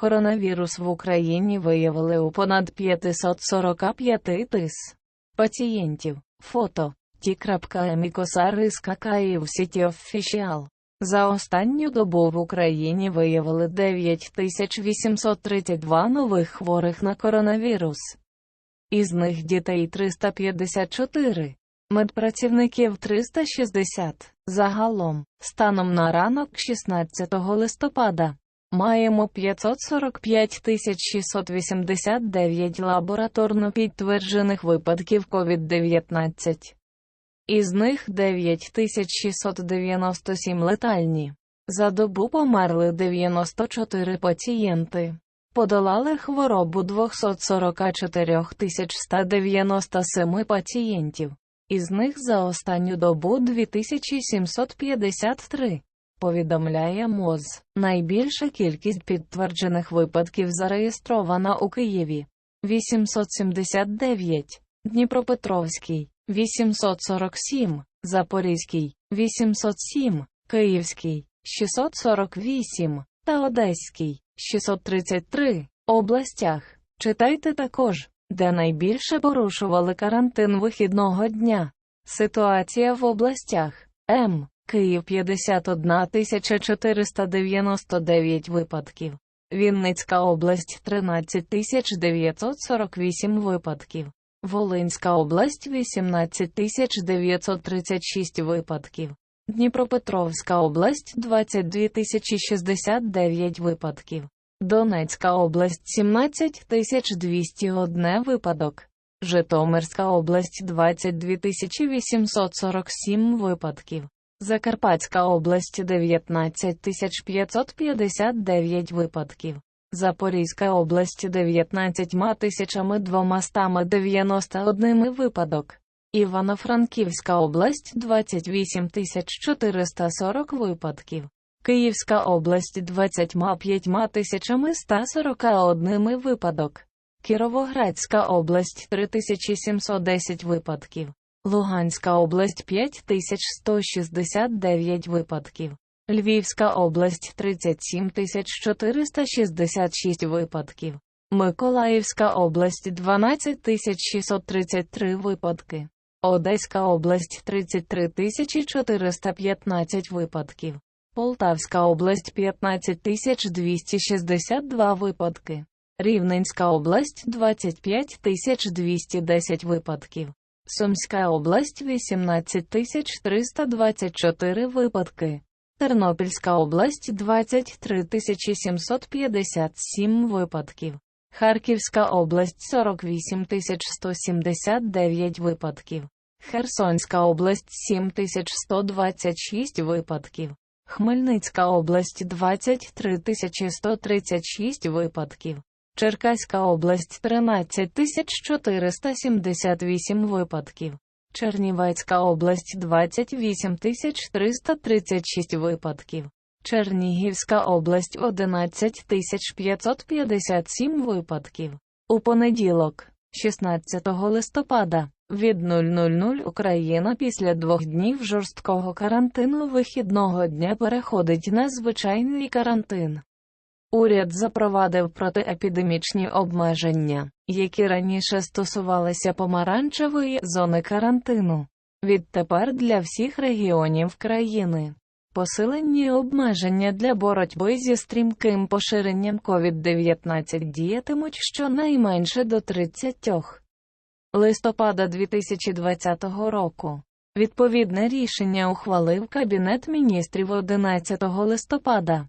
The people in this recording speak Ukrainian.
Коронавірус в Україні виявили у понад 545 тис пацієнтів. Фото Ті.Емікосариска в сіті Official. За останню добу в Україні виявили 9832 нових хворих на коронавірус. Із них дітей 354, медпрацівників 360. Загалом, станом на ранок 16 листопада, маємо 545 689 лабораторно підтверджених випадків COVID-19. Із них 9697 летальні. За добу померли 94 пацієнти. Подолали хворобу 244 197 пацієнтів. Із них за останню добу 2753. Повідомляє МОЗ. Найбільша кількість підтверджених випадків зареєстрована у Києві. 879, Дніпропетровський. 847, Запорізький. 807, Київський. 648 та Одеський. 633 областях. Читайте також, де найбільше порушували карантин вихідного дня. Ситуація в областях. М. Київ 51 499 випадків. Вінницька область 13 948 випадків. Волинська область 18 936 випадків. Дніпропетровська область 22 069 випадків. Донецька область 17 201 випадок. Житомирська область 22 847 випадків. Закарпатська область 19 559 випадків. Запорізька область 19 291 випадок. Івано-Франківська область 28 440 випадків. Київська область 25 141 випадок. Кіровоградська область 3710 випадків. Луганська область 5169 випадків. Львівська область 37 466 випадків. Миколаївська область 12 633 випадки. Одеська область 33 415 випадків. Полтавська область 15 262 випадки. Рівненська область 25 210 випадків. Сумська область 18 324 випадки. Тернопільська область 23 757 випадків. Харківська область 48 179 випадків. Херсонська область 7126 випадків. Хмельницька область 23 136 випадків. Черкаська область 13 478 випадків. Чернівецька область 28 336 випадків. Чернігівська область 11 557 випадків. У понеділок, 16 листопада, від 000 Україна після двох днів жорсткого карантину вихідного дня переходить на звичайний карантин. Уряд запровадив протиепідемічні обмеження, які раніше стосувалися помаранчевої зони карантину. Відтепер для всіх регіонів країни. Посилені обмеження для боротьби зі стрімким поширенням COVID-19 діятимуть щонайменше до 30 листопада 2020 року. Відповідне рішення ухвалив Кабінет міністрів 11 листопада.